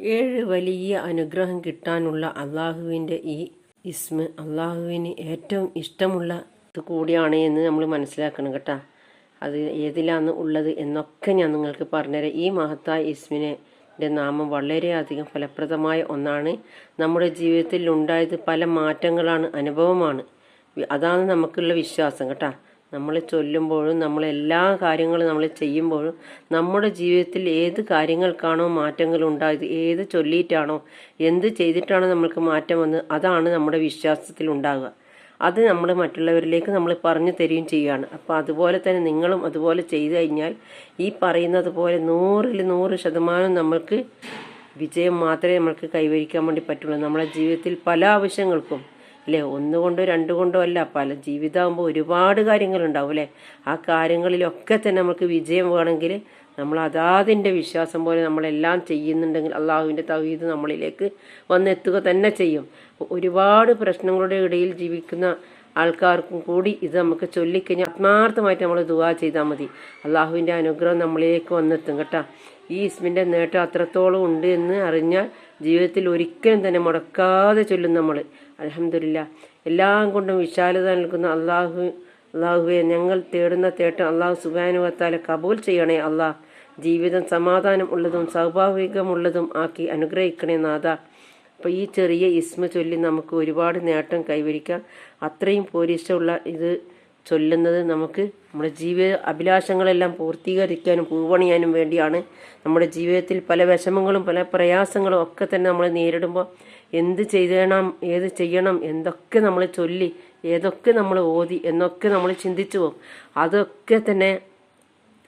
ഏഴ് വലിയ അനുഗ്രഹം കിട്ടാനുള്ള അള്ളാഹുവിന്റെ ഈ ഇസ്മ അള്ളാഹുവിന് ഏറ്റവും ഇഷ്ടമുള്ള ഇത് കൂടിയാണ് എന്ന് നമ്മൾ മനസ്സിലാക്കണം കേട്ടോ. അത് ഏതിലാണ് ഉള്ളത് എന്നൊക്കെ ഞാൻ നിങ്ങൾക്ക് പറഞ്ഞുതരാം. ഈ മഹത്തായ ഇസ്മിനെ നാമം വളരെയധികം ഫലപ്രദമായ ഒന്നാണ്. നമ്മുടെ ജീവിതത്തിൽ ഉണ്ടായത് പല മാറ്റങ്ങളാണ് അനുഭവമാണ്. അതാണ് നമുക്കുള്ള വിശ്വാസം കേട്ടോ. നമ്മൾ ചൊല്ലുമ്പോഴും നമ്മൾ എല്ലാ കാര്യങ്ങളും നമ്മൾ ചെയ്യുമ്പോഴും നമ്മുടെ ജീവിതത്തിൽ ഏത് കാര്യങ്ങൾക്കാണോ മാറ്റങ്ങൾ ഉണ്ടായത് ഏത് ചൊല്ലിയിട്ടാണോ എന്ത് ചെയ്തിട്ടാണോ നമ്മൾക്ക് മാറ്റം വന്ന് അതാണ് നമ്മുടെ വിശ്വാസത്തിൽ ഉണ്ടാകുക അത് നമ്മൾ മറ്റുള്ളവരിലേക്ക് നമ്മൾ പറഞ്ഞു തരികയും ചെയ്യുകയാണ്. അപ്പോൾ അതുപോലെ തന്നെ നിങ്ങളും അതുപോലെ ചെയ്തു കഴിഞ്ഞാൽ ഈ പറയുന്നത് പോലെ നൂറിൽ നൂറ് ശതമാനം നമ്മൾക്ക് വിജയം മാത്രമേ നമ്മൾക്ക് കൈവരിക്കാൻ വേണ്ടി പറ്റുള്ളൂ. നമ്മുടെ ജീവിതത്തിൽ പല ആവശ്യങ്ങൾക്കും അല്ലേ? ഒന്നുകൊണ്ടോ രണ്ടു കൊണ്ടോ അല്ല. പല ജീവിതമാകുമ്പോൾ ഒരുപാട് കാര്യങ്ങളുണ്ടാവും അല്ലേ? ആ കാര്യങ്ങളിലൊക്കെ തന്നെ നമുക്ക് വിജയം വേണമെങ്കിൽ നമ്മൾ അതാതിന്റെ വിശ്വാസം പോലെ നമ്മളെല്ലാം ചെയ്യുന്നുണ്ടെങ്കിൽ അള്ളാഹുവിന്റെ തവീത് നമ്മളിലേക്ക് വന്നെത്തുക തന്നെ ചെയ്യും. ഒരുപാട് പ്രശ്നങ്ങളുടെ ഇടയിൽ ജീവിക്കുന്ന ആൾക്കാർക്കും കൂടി ഇത് നമുക്ക് ചൊല്ലിക്കഴിഞ്ഞാൽ ആത്മാർത്ഥമായിട്ട് നമ്മൾ ദുവാ ചെയ്താൽ മതി. അള്ളാഹുവിന്റെ അനുഗ്രഹം നമ്മളിലേക്ക് വന്നെത്തും കേട്ടോ. ഈ ഇസ്മിന്റെ നേട്ടം അത്രത്തോളം ഉണ്ട് എന്ന് അറിഞ്ഞാൽ ജീവിതത്തിൽ ഒരിക്കലും തന്നെ മുടക്കാതെ ചൊല്ലും നമ്മൾ. അലഹമില്ല എല്ലാം കൊണ്ടും വിശാലത നൽകുന്ന അള്ളാഹു അള്ളാഹുവെ ഞങ്ങൾ തേടുന്ന തേട്ടം അള്ളാഹു സുബാനുവത്താലെ കബൂൽ ചെയ്യണേ അള്ളാഹ് ജീവിതം സമാധാനം ഉള്ളതും സ്വാഭാവികമുള്ളതും ആക്കി അനുഗ്രഹിക്കണേ നാഥ. അപ്പോൾ ഈ ചെറിയ ഇസ്മ ചൊല്ലി നമുക്ക് ഒരുപാട് നേട്ടം കൈവരിക്കാം. അത്രയും പോരിഷ്ടമുള്ള ഇത് ചൊല്ലുന്നത് നമുക്ക് നമ്മുടെ ജീവിത അഭിലാഷങ്ങളെല്ലാം പൂർത്തീകരിക്കാനും പൂവണിയാനും വേണ്ടിയാണ് നമ്മുടെ ജീവിതത്തിൽ പല വിഷമങ്ങളും പല പ്രയാസങ്ങളും ഒക്കെ തന്നെ നമ്മൾ നേരിടുമ്പോൾ എന്ത് ചെയ്യണം ഏത് ചെയ്യണം എന്തൊക്കെ നമ്മൾ ചൊല്ലി ഏതൊക്കെ നമ്മൾ ഓതി എന്നൊക്കെ നമ്മൾ ചിന്തിച്ചു പോകും. അതൊക്കെ തന്നെ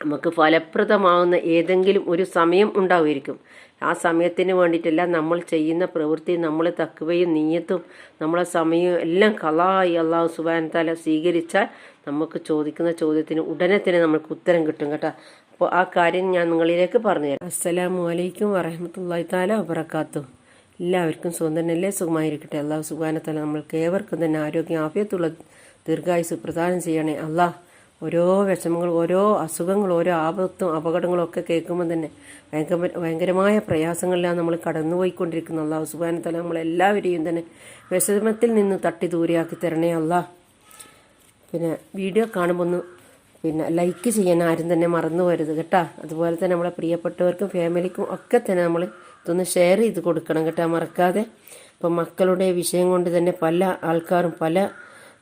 നമുക്ക് ഫലപ്രദമാവുന്ന ഏതെങ്കിലും ഒരു സമയം ഉണ്ടാവുമായിരിക്കും. ആ സമയത്തിന് വേണ്ടിയിട്ടല്ല നമ്മൾ ചെയ്യുന്ന പ്രവൃത്തി നമ്മൾ തക്കുകയും നീയത്തും നമ്മളെ സമയവും എല്ലാം കലായി അള്ളാഹു സുബാൻ താല സ്വീകരിച്ചാൽ നമുക്ക് ചോദിക്കുന്ന ചോദ്യത്തിന് ഉടനെ തന്നെ നമുക്ക് ഉത്തരം കിട്ടും കേട്ടോ. അപ്പോൾ ആ കാര്യം ഞാൻ നിങ്ങളിലേക്ക് പറഞ്ഞുതരാം അസ്സലാമു അലൈക്കും വറഹമത്തല്ലാഹി താല വബറക്കാത്തു എല്ലാവർക്കും സുഖം തന്നെയല്ലേ? സുഖമായിരിക്കട്ടെ. അള്ളാഹു സുബാനത്തല നമ്മൾക്ക് ഏവർക്കും തന്നെ ആരോഗ്യം ആഫിയത്തുള്ള ദീർഘായുസ് പ്രദാനം ചെയ്യണേ. അള്ളാഹ് ഓരോ വിഷമങ്ങൾ ഓരോ അസുഖങ്ങൾ ഓരോ ആപത്തും അപകടങ്ങളും ഒക്കെ കേൾക്കുമ്പോൾ തന്നെ ഭയങ്കര ഭയങ്കരമായ പ്രയാസങ്ങളിലാണ് നമ്മൾ കടന്നുപോയിക്കൊണ്ടിരിക്കുന്നത്. അള്ളാഹു സുബാനത്തല നമ്മളെല്ലാവരെയും തന്നെ വിഷമത്തിൽ നിന്ന് തട്ടി ദൂരെയാക്കി തരണേ അള്ളാഹ് പിന്നെ വീഡിയോ കാണുമ്പോൾ ഒന്ന് പിന്നെ ലൈക്ക് ചെയ്യാൻ ആരും തന്നെ മറന്നു പോരുത് കേട്ടോ. അതുപോലെ തന്നെ നമ്മളെ പ്രിയപ്പെട്ടവർക്കും ഫാമിലിക്കും ഒക്കെ തന്നെ നമ്മൾ ഇതൊന്ന് ഷെയർ ചെയ്ത് കൊടുക്കണം കേട്ടോ മറക്കാതെ. അപ്പം മക്കളുടെ വിഷയം കൊണ്ട് തന്നെ പല ആൾക്കാരും പല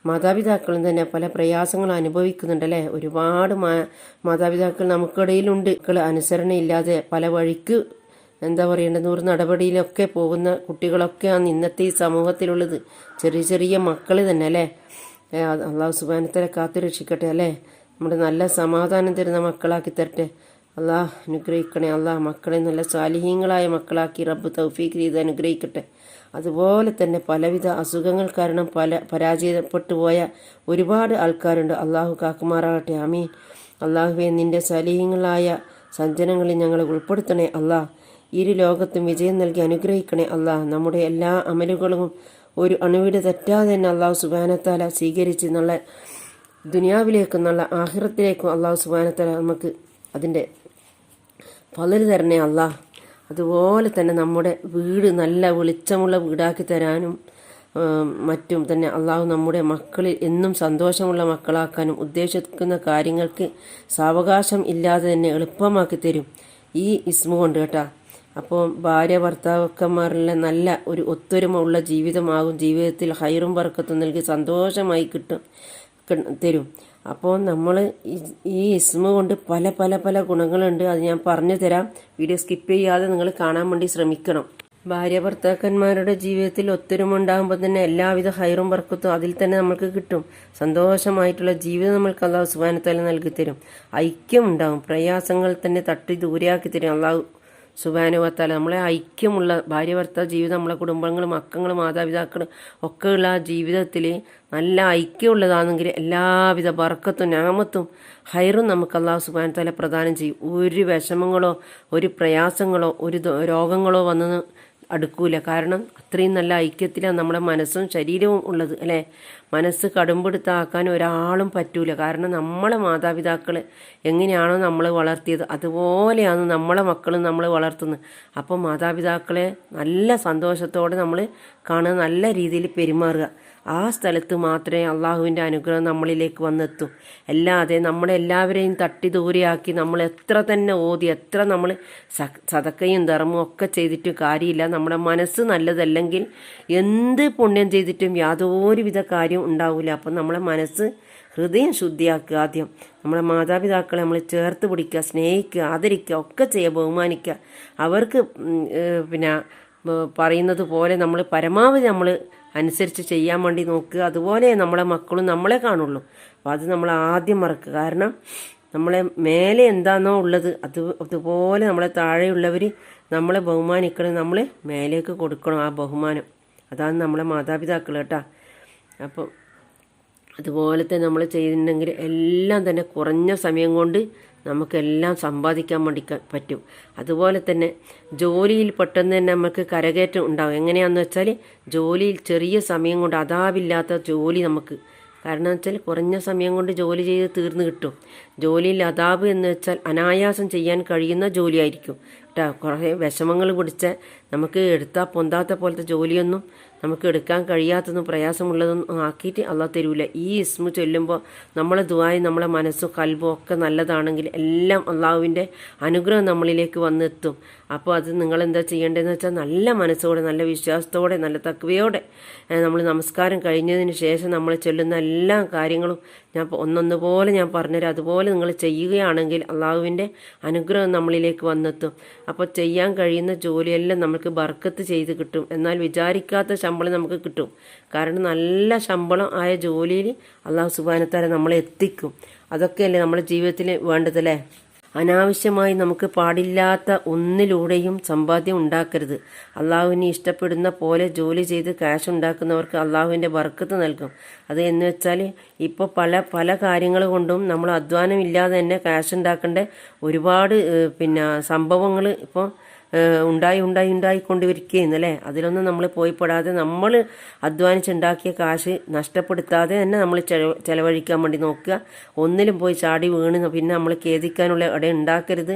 മാതാപിതാക്കളും തന്നെ പല പ്രയാസങ്ങളും അനുഭവിക്കുന്നുണ്ടല്ലേ ഒരുപാട് മാതാപിതാക്കൾ നമുക്കിടയിലുണ്ട്. മക്കൾ അനുസരണയില്ലാതെ പല വഴിക്ക് എന്താ പറയേണ്ടത് നൂറ് നടപടിയിലൊക്കെ പോകുന്ന കുട്ടികളൊക്കെയാണ് ഇന്നത്തെ ഈ സമൂഹത്തിലുള്ളത്. ചെറിയ ചെറിയ മക്കൾ തന്നെ അല്ലേ? അള്ളാഹു സുബാനത്തരെ കാത്തു രക്ഷിക്കട്ടെ അല്ലേ? നമ്മുടെ നല്ല സമാധാനം തരുന്ന മക്കളാക്കി തരട്ടെ. അള്ളാഹ് അനുഗ്രഹിക്കണേ അള്ളാഹ് മക്കളെ നല്ല സാലിഹീങ്ങളായ മക്കളാക്കി റബ്ബ് തൗഫീഖ് ചെയ്ത് അനുഗ്രഹിക്കട്ടെ. അതുപോലെ തന്നെ പലവിധ അസുഖങ്ങൾ കാരണം പല പരാജയപ്പെട്ടു പോയ ഒരുപാട് ആൾക്കാരുണ്ട്. അള്ളാഹു കാക്കുമാറാകട്ടെ. അമീൻ അള്ളാഹുവെ നിന്റെ സലീഹങ്ങളായ സജ്ജനങ്ങളിൽ ഞങ്ങളെ ഉൾപ്പെടുത്തണേ. അള്ളാഹ് ഇരു ലോകത്തും വിജയം നൽകി അനുഗ്രഹിക്കണേ. അള്ളാഹ് നമ്മുടെ എല്ലാ അമലുകളും ഒരു അണുവിട് തെറ്റാതെ തന്നെ അള്ളാഹു സുബാനത്താല സ്വീകരിച്ച് നല്ല ദുനിയാവിലേക്കും നല്ല ആഹിറത്തിലേക്കും അള്ളാഹു സുബാനത്താല നമുക്ക് അതിന്റെ പലര് തരണേ അള്ളാഹ് അതുപോലെ തന്നെ നമ്മുടെ വീട് നല്ല വെളിച്ചമുള്ള വീടാക്കി തരാനും മറ്റും തന്നെ അള്ളാഹു നമ്മുടെ മക്കളിൽ എന്നും സന്തോഷമുള്ള മക്കളാക്കാനും ഉദ്ദേശിക്കുന്ന കാര്യങ്ങൾക്ക് സാവകാശം ഇല്ലാതെ തന്നെ എളുപ്പമാക്കി തരും. ഈ ഇസ്മു കൊണ്ട് കേട്ടാ. അപ്പോൾ ഭാര്യ ഭർത്താക്കന്മാരിലെ നല്ല ഒരു ഒത്തൊരുമ ഉള്ള ജീവിതമാകും. ജീവിതത്തിൽ ഹൈറും വർക്കത്തും നൽകി സന്തോഷമായി കിട്ടും തരും. അപ്പോൾ നമ്മൾ ഈ ഇസ്മ കൊണ്ട് പല പല പല ഗുണങ്ങളുണ്ട്. അത് ഞാൻ പറഞ്ഞു തരാം. വീഡിയോ സ്കിപ്പ് ചെയ്യാതെ നിങ്ങൾ കാണാൻ വേണ്ടി ശ്രമിക്കണം. ഭാര്യ ഭർത്താക്കന്മാരുടെ ജീവിതത്തിൽ ഒത്തൊരുമ ഉണ്ടാകുമ്പോൾ തന്നെ എല്ലാവിധ ഹൈറും വർക്കത്തും അതിൽ തന്നെ നമുക്ക് കിട്ടും. സന്തോഷമായിട്ടുള്ള ജീവിതം നമ്മൾക്ക് അള്ളാഹു സുബാനത്തല നൽകി തരും. ഐക്യം ഉണ്ടാകും. പ്രയാസങ്ങൾ തന്നെ തട്ടി ദൂരെയാക്കി തരും. അള്ളാഹു സുബാനുവത്താല നമ്മളെ ഐക്യമുള്ള ഭാര്യ ഭർത്താവ് ജീവിതം നമ്മളെ കുടുംബങ്ങൾ മക്കൾ മാതാപിതാക്കൾ ഒക്കെയുള്ള ആ ജീവിതത്തിൽ നല്ല ഐക്യമുള്ളതാണെങ്കിൽ എല്ലാവിധ ബർക്കത്തും ഞാമത്തും ഹൈറും നമുക്ക് അള്ളാഹു സുബാനുത്താല തല പ്രദാനം ചെയ്യും. ഒരു വിഷമങ്ങളോ ഒരു പ്രയാസങ്ങളോ ഒരു രോഗങ്ങളോ വന്ന് അടുക്കൂല. കാരണം അത്രയും നല്ല ഐക്യത്തിലാണ് നമ്മുടെ മനസ്സും ശരീരവും ഉള്ളത് അല്ലേ? മനസ്സ് കടുമ്പെടുത്താക്കാൻ ഒരാളും പറ്റൂല. കാരണം നമ്മളെ മാതാപിതാക്കൾ എങ്ങനെയാണോ നമ്മൾ വളർത്തിയത് അതുപോലെയാണ് നമ്മളെ മക്കളും നമ്മൾ വളർത്തുന്നത്. അപ്പോൾ മാതാപിതാക്കളെ നല്ല സന്തോഷത്തോടെ നമ്മൾ കാണുക നല്ല രീതിയിൽ പെരുമാറുക. ആ സ്ഥലത്ത് മാത്രമേ അള്ളാഹുവിന്റെ അനുഗ്രഹം നമ്മളിലേക്ക് വന്നെത്തൂ. അല്ലാതെ നമ്മളെല്ലാവരെയും തട്ടി ദൂരെയാക്കി നമ്മൾ എത്ര തന്നെ ഓതി എത്ര നമ്മൾ സതക്കയും ധർമ്മവും ഒക്കെ ചെയ്തിട്ടും കാര്യമില്ല. നമ്മുടെ മനസ്സ് നല്ലതല്ലെങ്കിൽ എന്ത് പുണ്യം ചെയ്തിട്ടും യാതൊരുവിധ കാര്യം ഉണ്ടാവില്ല അപ്പം നമ്മളെ മനസ്സ് ഹൃദയം ശുദ്ധിയാക്കുക ആദ്യം. നമ്മളെ മാതാപിതാക്കളെ നമ്മൾ ചേർത്ത് പിടിക്കുക സ്നേഹിക്കുക ആദരിക്കുക ഒക്കെ ചെയ്യുക ബഹുമാനിക്കുക. അവർക്ക് പിന്നെ പറയുന്നത് പോലെ നമ്മൾ പരമാവധി നമ്മൾ അനുസരിച്ച് ചെയ്യാൻ വേണ്ടി നോക്കുക അതുപോലെ നമ്മളെ മക്കളും നമ്മളെ കാണുള്ളൂ. അപ്പോൾ അത് നമ്മൾ ആദ്യം മറക്കുക. കാരണം നമ്മളെ മേലെ എന്താണോ ഉള്ളത് അത് അതുപോലെ നമ്മളെ താഴെയുള്ളവർ നമ്മളെ ബഹുമാനിക്കണം നമ്മൾ മേലേക്ക് കൊടുക്കണം ആ ബഹുമാനം. അതാണ് നമ്മളെ മാതാപിതാക്കൾ കേട്ടോ. അപ്പം അതുപോലത്തെ നമ്മൾ ചെയ്യുന്നുണ്ടെങ്കിൽ എല്ലാം തന്നെ കുറഞ്ഞ സമയം കൊണ്ട് നമുക്കെല്ലാം സമ്പാദിക്കാൻ വേണ്ടി പറ്റും. അതുപോലെ തന്നെ ജോലിയിൽ പെട്ടെന്ന് തന്നെ നമുക്ക് കരകയറ്റം ഉണ്ടാവും. എങ്ങനെയാണെന്ന് വെച്ചാൽ ജോലിയിൽ ചെറിയ സമയം കൊണ്ട് അതാവില്ലാത്ത ജോലി നമുക്ക്. കാരണം വെച്ചാൽ കുറഞ്ഞ സമയം കൊണ്ട് ജോലി ചെയ്ത് തീർന്നു കിട്ടും. ജോലിയിൽ അതാപ് എന്ന് വെച്ചാൽ അനായാസം ചെയ്യാൻ കഴിയുന്ന ജോലിയായിരിക്കും. കേട്ടോ കുറേ വിഷമങ്ങൾ പിടിച്ച് നമുക്ക് എടുത്താൽ പൊന്താത്ത പോലത്തെ ജോലിയൊന്നും നമുക്ക് എടുക്കാൻ കഴിയാത്തതും പ്രയാസമുള്ളതൊന്നും ആക്കിയിട്ട് അള്ളാഹ് തരൂല. ഈ ഇസ്മു ചൊല്ലുമ്പോൾ നമ്മളെ ദുവായി നമ്മളെ മനസ്സും കൽബും ഒക്കെ നല്ലതാണെങ്കിൽ എല്ലാം അള്ളാഹുവിന്റെ അനുഗ്രഹം നമ്മളിലേക്ക് വന്നെത്തും. അപ്പോൾ അത് നിങ്ങൾ എന്താ ചെയ്യേണ്ടതെന്ന് വെച്ചാൽ നല്ല മനസ്സോടെ നല്ല വിശ്വാസത്തോടെ നല്ല തക്വയോടെ നമ്മൾ നമസ്കാരം കഴിഞ്ഞതിന് ശേഷം നമ്മൾ ചൊല്ലുന്ന എല്ലാ കാര്യങ്ങളും ഞാൻ ഒന്നൊന്നുപോലെ ഞാൻ പറഞ്ഞുതരാം. അതുപോലെ നിങ്ങൾ ചെയ്യുകയാണെങ്കിൽ അള്ളാഹുവിന്റെ അനുഗ്രഹം നമ്മളിലേക്ക് വന്നെത്തും. അപ്പോൾ ചെയ്യാൻ കഴിയുന്ന ജോലിയെല്ലാം നമുക്ക് ബർക്കത്ത് ചെയ്ത് കിട്ടും. എന്നാൽ വിചാരിക്കാത്ത ശമ്പളം നമുക്ക് കിട്ടും. കാരണം നല്ല ശമ്പളം ആയ ജോലിയിൽ അള്ളാഹു സുബാനത്താരെ നമ്മളെ എത്തിക്കും. അതൊക്കെയല്ലേ നമ്മുടെ ജീവിതത്തിൽ വേണ്ടതല്ലേ അനാവശ്യമായി നമുക്ക് പാടില്ലാത്ത ഒന്നിലൂടെയും സമ്പാദ്യം ഉണ്ടാക്കരുത്. അള്ളാഹുവിനെ ഇഷ്ടപ്പെടുന്ന പോലെ ജോലി ചെയ്ത് ക്യാഷ് ഉണ്ടാക്കുന്നവർക്ക് അള്ളാഹുവിന്റെ ബർക്കത്ത് നൽകും. അത് എന്ന് വെച്ചാൽ ഇപ്പോൾ പല പല കാര്യങ്ങൾ കൊണ്ടും നമ്മൾ അധ്വാനമില്ലാതെ തന്നെ ക്യാഷ് ഉണ്ടാക്കേണ്ട ഒരുപാട് പിന്നെ സംഭവങ്ങൾ ഇപ്പോൾ ഉണ്ടായി ഉണ്ടായി ഉണ്ടായിക്കൊണ്ടിരിക്കുകയെന്ന് അല്ലേ? അതിലൊന്നും നമ്മൾ പോയി പെടാതെ നമ്മൾ അധ്വാനിച്ചുണ്ടാക്കിയ കാശ് നഷ്ടപ്പെടുത്താതെ തന്നെ നമ്മൾ ചെലവഴിക്കാൻ വേണ്ടി നോക്കുക. ഒന്നിലും പോയി ചാടി വീണ് പിന്നെ നമ്മൾ ഖേദിക്കാനുള്ള ഇട ഉണ്ടാക്കരുത്.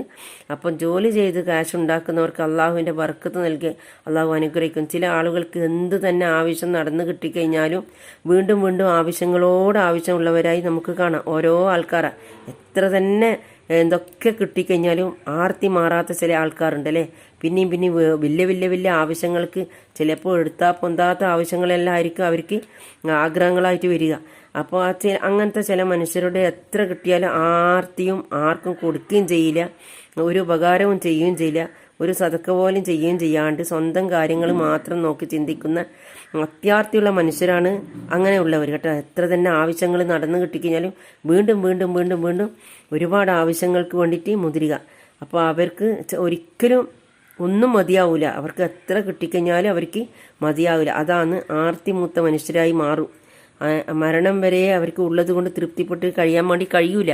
അപ്പം ജോലി ചെയ്ത് കാശ് ഉണ്ടാക്കുന്നവർക്ക് അള്ളാഹുവിന്റെ വർക്കത്ത് നൽകി അള്ളാഹു അനുഗ്രഹിക്കും. ചില ആളുകൾക്ക് എന്ത് തന്നെ ആവശ്യം നടന്നു കിട്ടിക്കഴിഞ്ഞാലും വീണ്ടും വീണ്ടും ആവശ്യങ്ങളോട് ആവശ്യമുള്ളവരായി നമുക്ക് കാണാം. ഓരോ ആൾക്കാരാണ് എത്ര തന്നെ എന്തൊക്കെ കിട്ടിക്കഴിഞ്ഞാലും ആർത്തി മാറാത്ത ചില ആൾക്കാരുണ്ടല്ലേ? പിന്നെയും പിന്നെയും വലിയ വലിയ വലിയ ആവശ്യങ്ങൾക്ക് ചിലപ്പോൾ എടുത്താൽ പൊന്താത്ത ആവശ്യങ്ങളെല്ലാം ആയിരിക്കും അവർക്ക് ആഗ്രഹങ്ങളായിട്ട് വരിക. അപ്പോൾ ആ ചില അങ്ങനത്തെ ചില മനുഷ്യരുടെ എത്ര കിട്ടിയാലും ആർത്തിയും ആർക്കും കൊടുക്കുകയും ചെയ്യില്ല. ഒരു ഉപകാരവും ചെയ്യുകയും ചെയ്യില്ല. ഒരു സതക്ക പോലും ചെയ്യുകയും ചെയ്യാണ്ട് സ്വന്തം കാര്യങ്ങൾ മാത്രം നോക്കി ചിന്തിക്കുന്ന അത്യാർത്ഥിയുള്ള മനുഷ്യരാണ് അങ്ങനെയുള്ളവർ കേട്ടോ. എത്ര തന്നെ ആവശ്യങ്ങൾ നടന്നു കിട്ടിക്കഴിഞ്ഞാലും വീണ്ടും വീണ്ടും വീണ്ടും വീണ്ടും ഒരുപാട് ആവശ്യങ്ങൾക്ക് വേണ്ടിയിട്ട് മുതിരുക. അപ്പോൾ അവർക്ക് ഒരിക്കലും ഒന്നും മതിയാവില്ല അവർക്ക് എത്ര കിട്ടിക്കഴിഞ്ഞാലും അവർക്ക് മതിയാവില്ല. അതാണ് ആർത്തിമൂത്ത മനുഷ്യരായി മാറും. മരണം വരെ അവർക്ക് ഉള്ളത് കൊണ്ട് തൃപ്തിപ്പെട്ട് കഴിയാൻ വേണ്ടി കഴിയൂല.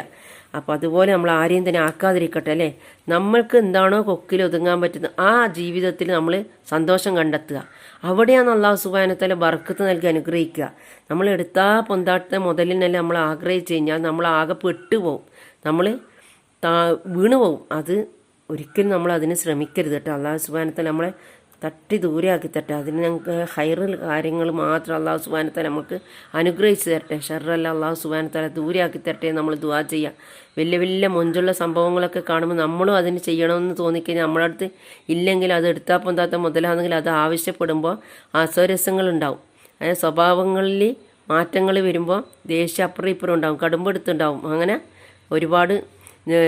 അപ്പോൾ അതുപോലെ നമ്മൾ ആരെയും തന്നെ ആക്കാതിരിക്കട്ടെ അല്ലേ? നമ്മൾക്ക് എന്താണോ കൊക്കിൽ ഒതുങ്ങാൻ പറ്റുന്നത് ആ ജീവിതത്തിൽ നമ്മൾ സന്തോഷം കണ്ടെത്തുക. അവിടെയാണ് അള്ളാഹു സുബാനത്തല ബർക്കത്ത് നൽകി അനുഗ്രഹിക്കുക. നമ്മൾ എടുത്താ പൊന്താട്ടത്തെ മുതലിനല്ല നമ്മൾ ആഗ്രഹിച്ചു കഴിഞ്ഞാൽ നമ്മൾ ആകെ പെട്ടുപോകും നമ്മൾ താ അത് ഒരിക്കലും നമ്മൾ അതിന് ശ്രമിക്കരുത് കേട്ടോ. അള്ളാഹു സുബാനത്തല നമ്മളെ തട്ടി ദൂരെയാക്കി തട്ടെ. അതിന് ഞങ്ങൾക്ക് ഹൈറിൽ കാര്യങ്ങൾ മാത്രം അള്ളാഹു സുബാനത്തെ നമുക്ക് അനുഗ്രഹിച്ച് തരട്ടെ. ഷെറല്ല അള്ളാഹു സുബാനത്തല ദൂരെയാക്കി തരട്ടെ നമ്മൾ ദുവാ ചെയ്യാം. വലിയ വലിയ മൊഞ്ചുള്ള സംഭവങ്ങളൊക്കെ കാണുമ്പോൾ നമ്മളും അതിന് ചെയ്യണമെന്ന് തോന്നിക്കഴിഞ്ഞാൽ നമ്മുടെ അടുത്ത് ഇല്ലെങ്കിൽ അത് എടുത്താൽ പൊന്താത്ത മുതലാണെങ്കിൽ അത് ആവശ്യപ്പെടുമ്പോൾ അസ്വരസങ്ങളുണ്ടാവും അതായത് സ്വഭാവങ്ങളിൽ മാറ്റങ്ങൾ വരുമ്പോൾ ദേഷ്യം അപ്പുറം ഇപ്പുറം ഉണ്ടാവും. കടുമ്പെടുത്തുണ്ടാവും അങ്ങനെ ഒരുപാട്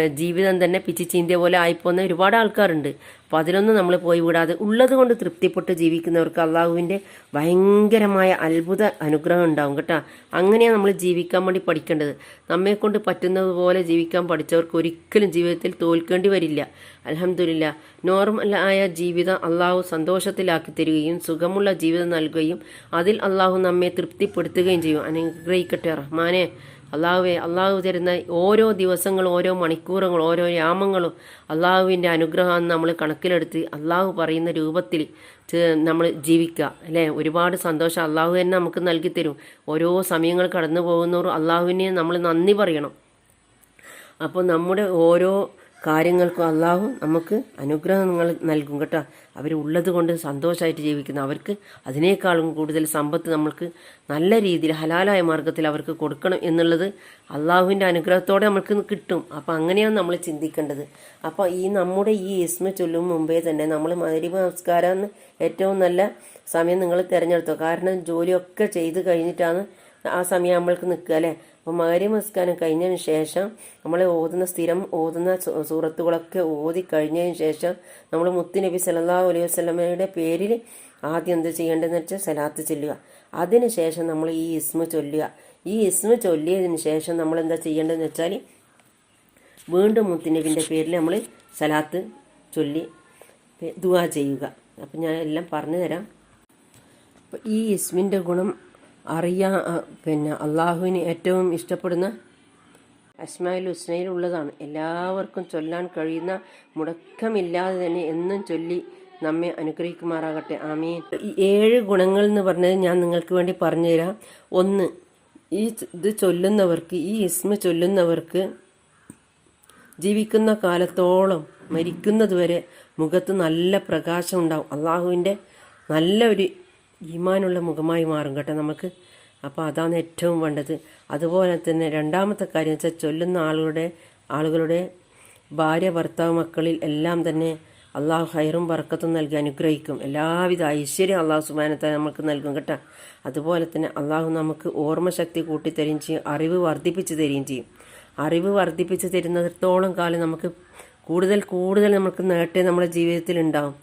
ജീവിതം തന്നെ പിച്ചി ചീന്തിയ പോലെ ആയിപ്പോകുന്ന ഒരുപാട് ആൾക്കാരുണ്ട്. അപ്പോൾ അതിലൊന്നും നമ്മൾ പോയി വിടാതെ ഉള്ളത് കൊണ്ട് തൃപ്തിപ്പെട്ട് ജീവിക്കുന്നവർക്ക് അള്ളാഹുവിന്റെ ഭയങ്കരമായ അത്ഭുത അനുഗ്രഹം ഉണ്ടാവും കേട്ടോ. അങ്ങനെയാണ് നമ്മൾ ജീവിക്കാൻ വേണ്ടി പഠിക്കേണ്ടത്. നമ്മെക്കൊണ്ട് പറ്റുന്നത് പോലെ ജീവിക്കാൻ പഠിച്ചവർക്ക് ഒരിക്കലും ജീവിതത്തിൽ തോൽക്കേണ്ടി വരില്ല. അലഹമില്ല നോർമലായ ജീവിതം അള്ളാഹു സന്തോഷത്തിലാക്കി തരികയും സുഖമുള്ള ജീവിതം നൽകുകയും അതിൽ അള്ളാഹു നമ്മെ തൃപ്തിപ്പെടുത്തുകയും ചെയ്യും. അനുഗ്രഹിക്കട്ടെ റഹ്മാനെ. അള്ളാഹുവെ അള്ളാഹു തരുന്ന ഓരോ ദിവസങ്ങളും ഓരോ മണിക്കൂറുകളും ഓരോ യാമങ്ങളും അള്ളാഹുവിന്റെ അനുഗ്രഹം നമ്മൾ കണക്കിലെടുത്ത് അള്ളാഹു പറയുന്ന രൂപത്തിൽ നമ്മൾ ജീവിക്കുക. അല്ലേ? ഒരുപാട് സന്തോഷം അള്ളാഹു തന്നെ നമുക്ക് നൽകി തരും. ഓരോ സമയങ്ങൾ കടന്നു പോകുന്നവരും അള്ളാഹുവിനെ നമ്മൾ നന്ദി പറയണം. അപ്പോൾ നമ്മുടെ ഓരോ കാര്യങ്ങൾക്കും അള്ളാഹു നമുക്ക് അനുഗ്രഹങ്ങൾ നൽകും കേട്ടോ. അവരുള്ളത് കൊണ്ട് സന്തോഷമായിട്ട് ജീവിക്കുന്ന. അവർക്ക് അതിനേക്കാളും കൂടുതൽ സമ്പത്ത് നമ്മൾക്ക് നല്ല രീതിയിൽ ഹലാലായ മാർഗത്തിൽ അവർക്ക് കൊടുക്കണം എന്നുള്ളത് അള്ളാഹുവിന്റെ അനുഗ്രഹത്തോടെ നമ്മൾക്ക് കിട്ടും. അപ്പോൾ അങ്ങനെയാണ് നമ്മൾ ചിന്തിക്കേണ്ടത്. അപ്പോൾ ഈ നമ്മുടെ ഈ ഇസ്മ ചൊല്ലും മുമ്പേ തന്നെ നമ്മൾ മകരീബ് നമസ്കാരം ഏറ്റവും നല്ല സമയം നിങ്ങൾ തിരഞ്ഞെടുത്തോ. കാരണം ജോലിയൊക്കെ ചെയ്ത് കഴിഞ്ഞിട്ടാണ് ആ സമയം നമ്മൾക്ക് നിൽക്കുക അല്ലേ? അപ്പോൾ മകരി നമസ്കാരം കഴിഞ്ഞതിന് ശേഷം നമ്മൾ ഓതുന്ന സ്ഥിരം ഓതുന്ന സൂറത്തുകളൊക്കെ ഓതി കഴിഞ്ഞതിന് ശേഷം നമ്മൾ മുത്തുനബി സല്ലല്ലാഹു അലൈഹി വസ്ലമയുടെ പേരിൽ ആദ്യം എന്ത് ചെയ്യേണ്ടതെന്ന് വെച്ചാൽ സലാത്ത് ചൊല്ലുക. അതിന് ശേഷം നമ്മൾ ഈ ഇസ്മ ചൊല്ലുക. ഈ ഇസ്മ ചൊല്ലിയതിന് ശേഷം നമ്മൾ എന്താ ചെയ്യേണ്ടതെന്ന് വെച്ചാൽ വീണ്ടും മുത്തുനബിന്റെ പേരിൽ നമ്മൾ സലാത്ത് ചൊല്ലി ദുവാ ചെയ്യുക. അപ്പം ഞാൻ എല്ലാം പറഞ്ഞു തരാം. ഈ ഇസ്മിന്റെ ഗുണം അറിയാ പിന്നെ അള്ളാഹുവിന് ഏറ്റവും ഇഷ്ടപ്പെടുന്ന അസ്മായിൽ ഹുസ്നയിലുള്ളതാണ്. എല്ലാവർക്കും ചൊല്ലാൻ കഴിയുന്ന മുടക്കമില്ലാതെ തന്നെ എന്നും ചൊല്ലി നമ്മെ അനുഗ്രഹിക്കുമാറാകട്ടെ. ആമീൻ. ഏഴ് ഗുണങ്ങൾ എന്ന് പറഞ്ഞത് ഞാൻ നിങ്ങൾക്ക് വേണ്ടി പറഞ്ഞുതരാം. ഒന്ന് ഈ ഇത് ചൊല്ലുന്നവർക്ക് ഈ ഇസ്മ ചൊല്ലുന്നവർക്ക് ജീവിക്കുന്ന കാലത്തോളം മരിക്കുന്നതുവരെ മുഖത്ത് നല്ല പ്രകാശം ഉണ്ടാവും. അള്ളാഹുവിന്റെ നല്ല ഒരു ഈമാനുള്ള മുഖമായി മാറും കേട്ടോ നമുക്ക്. അപ്പോൾ അതാണ് ഏറ്റവും വേണ്ടത്. അതുപോലെ തന്നെ രണ്ടാമത്തെ കാര്യം വെച്ചാൽ ചൊല്ലുന്ന ആളുകളുടെ ആളുകളുടെ ഭാര്യ ഭർത്താവ് മക്കളിൽ എല്ലാം തന്നെ അള്ളാഹു ഹൈറും ബർക്കത്തും നൽകി അനുഗ്രഹിക്കും. എല്ലാവിധ ഐശ്വര്യം അള്ളാഹു സുബാനത്തെ നമുക്ക് നൽകും കേട്ടോ. അതുപോലെ തന്നെ അള്ളാഹു നമുക്ക് ഓർമ്മശക്തി കൂട്ടിത്തരുകയും ചെയ്യും അറിവ് വർദ്ധിപ്പിച്ച് തരികയും ചെയ്യും. അറിവ് വർദ്ധിപ്പിച്ച് തരുന്നിടത്തോളം കാലം നമുക്ക് കൂടുതൽ കൂടുതൽ നമുക്ക് നേട്ടേ നമ്മുടെ ജീവിതത്തിൽ ഉണ്ടാവും.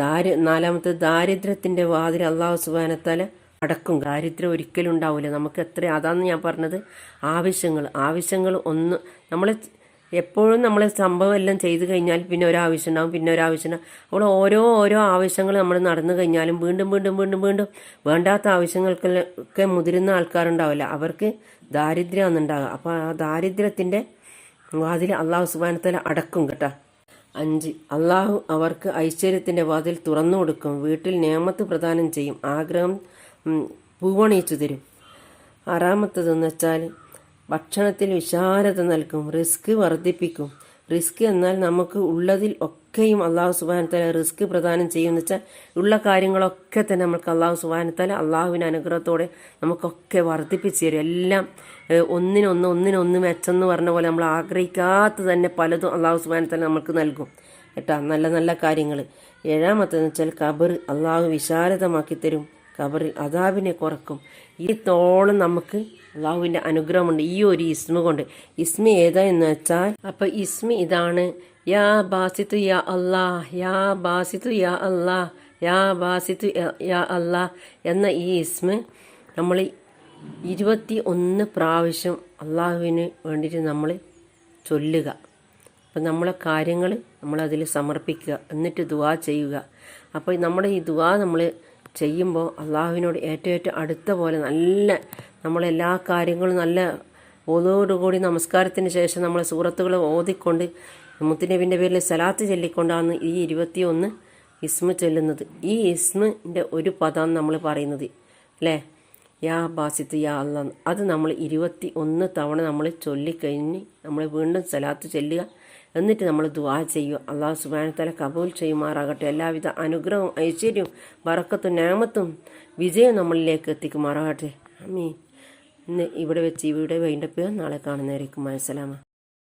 ദാരി നാലാമത്തെ ദാരിദ്ര്യത്തിന്റെ വാതിൽ അള്ളാഹു സുബാനത്താൽ അടക്കും. ദാരിദ്ര്യം ഒരിക്കലും ഉണ്ടാവില്ല നമുക്ക് എത്ര അതാന്ന് ഞാൻ പറഞ്ഞത് ആവശ്യങ്ങൾ. ആവശ്യങ്ങൾ ഒന്ന് നമ്മൾ എപ്പോഴും നമ്മൾ സംഭവം എല്ലാം ചെയ്തു കഴിഞ്ഞാൽ പിന്നെ ഒരാവശ്യം ഉണ്ടാവും പിന്നെ ഒരാവശ്യം ഉണ്ടാവും അപ്പോൾ ഓരോ ഓരോ ആവശ്യങ്ങൾ നമ്മൾ നടന്നു കഴിഞ്ഞാലും വീണ്ടും വീണ്ടും വീണ്ടും വീണ്ടും വേണ്ടാത്ത ആവശ്യങ്ങൾക്കൊക്കെ മുതിരുന്ന ആൾക്കാരുണ്ടാവില്ല. അവർക്ക് ദാരിദ്ര്യമാണ് ഉണ്ടാകുക അപ്പോൾ ആ ദാരിദ്ര്യത്തിന്റെ വാതിൽ അള്ളാഹു സുബാനത്തല അടക്കും കേട്ടോ. അഞ്ച്. അള്ളാഹു അവർക്ക് ഐശ്വര്യത്തിന്റെ വാതിൽ തുറന്നു കൊടുക്കും. വീട്ടിൽ നിയമത്ത് പ്രദാനം ചെയ്യും. ആഗ്രഹം പൂവണിയിച്ചു തരും. ആറാമത്തതെന്ന് വെച്ചാൽ ഭക്ഷണത്തിൽ വിശാലത നൽകും. റിസ്ക് വർദ്ധിപ്പിക്കും. റിസ്ക് എന്നാൽ നമുക്ക് ഉള്ളതിൽ ഒക്കെയും അള്ളാഹു സുബാനത്തല റിസ്ക് പ്രദാനം ചെയ്യുമെന്ന് വെച്ചാൽ ഉള്ള കാര്യങ്ങളൊക്കെ തന്നെ നമുക്ക് അള്ളാഹു സുബാനത്തല അള്ളാഹുവിന്റെ അനുഗ്രഹത്തോടെ നമുക്കൊക്കെ വർദ്ധിപ്പിച്ചു തരും. എല്ലാം ഒന്നിനൊന്ന് ഒന്നിനൊന്ന് മെച്ചെന്ന് പറഞ്ഞ പോലെ നമ്മൾ ആഗ്രഹിക്കാത്ത തന്നെ പലതും അള്ളാഹു സുബാനത്തല നമുക്ക് നൽകും. കേട്ടാ? നല്ല നല്ല കാര്യങ്ങൾ. ഏഴാമത്തെന്ന് വെച്ചാൽ കബർ അള്ളാഹു വിശാലതമാക്കി തരും. കബറിൽ അതാബിനെ കുറക്കും. ഈ തോളം നമുക്ക് അള്ളാഹുവിന്റെ അനുഗ്രഹമുണ്ട്. ഈ ഒരു ഇസ്മ കൊണ്ട്. ഇസ്മി ഏതാ എന്ന് വെച്ചാൽ അപ്പൊ ഇസ്മി ഇതാണ്. യാ ബാസിത്തു യാ അല്ലാ യാ ബാസിത്തു യാ അല്ലാ യാ ബാസിത്തു യാ അല്ലാ എന്ന ഈ ഇസ്മ നമ്മൾ ഇരുപത്തി ഒന്ന് പ്രാവശ്യം അള്ളാഹുവിന് വേണ്ടിയിട്ട് നമ്മൾ ചൊല്ലുക. അപ്പം നമ്മളെ കാര്യങ്ങൾ നമ്മളതിൽ സമർപ്പിക്കുക. എന്നിട്ട് ദുവാ ചെയ്യുക. അപ്പോൾ നമ്മുടെ ഈ ദുവാ നമ്മൾ ചെയ്യുമ്പോൾ അള്ളാഹുവിനോട് ഏറ്റവും ഏറ്റവും അടുത്ത പോലെ നല്ല നമ്മളെല്ലാ കാര്യങ്ങളും നല്ല ഓതോടുകൂടി നമസ്കാരത്തിന് ശേഷം നമ്മൾ സൂറത്തുകൾ ഓതിക്കൊണ്ട് മുത്തുനബിന്റെ പേരിൽ സലാത്ത് ചൊല്ലിക്കൊണ്ടാണ് ഈ ഇരുപത്തിയൊന്ന് ഇസ്മ ചൊല്ലുന്നത്. ഈ ഇസ്മിന്റെ ഒരു പദമാണ് നമ്മൾ പറയുന്നത്. അല്ലേ? യാ ബാസിത്ത് യാ അല്ല അത് നമ്മൾ ഇരുപത്തി ഒന്ന് തവണ നമ്മൾ ചൊല്ലിക്കഴിഞ്ഞ് നമ്മൾ വീണ്ടും സലാത്ത് ചൊല്ലുക. എന്നിട്ട് നമ്മൾ ദുവാ ചെയ്യുക. അള്ളാഹു സുബാനത്തല കബൂൽ ചെയ്യുമാറാകട്ടെ. എല്ലാവിധ അനുഗ്രഹവും ഐശ്വര്യവും വറക്കത്തും നാമത്തും വിജയം നമ്മളിലേക്ക് എത്തിക്കുമാറാകട്ടെ. അമ്മീ ഇന്ന് ഇവിടെ വെച്ച് ഇവിടെ വൈൻഡപ്പ് നാളെ കാണുന്നവരേക്കും മനസ്സിലാമ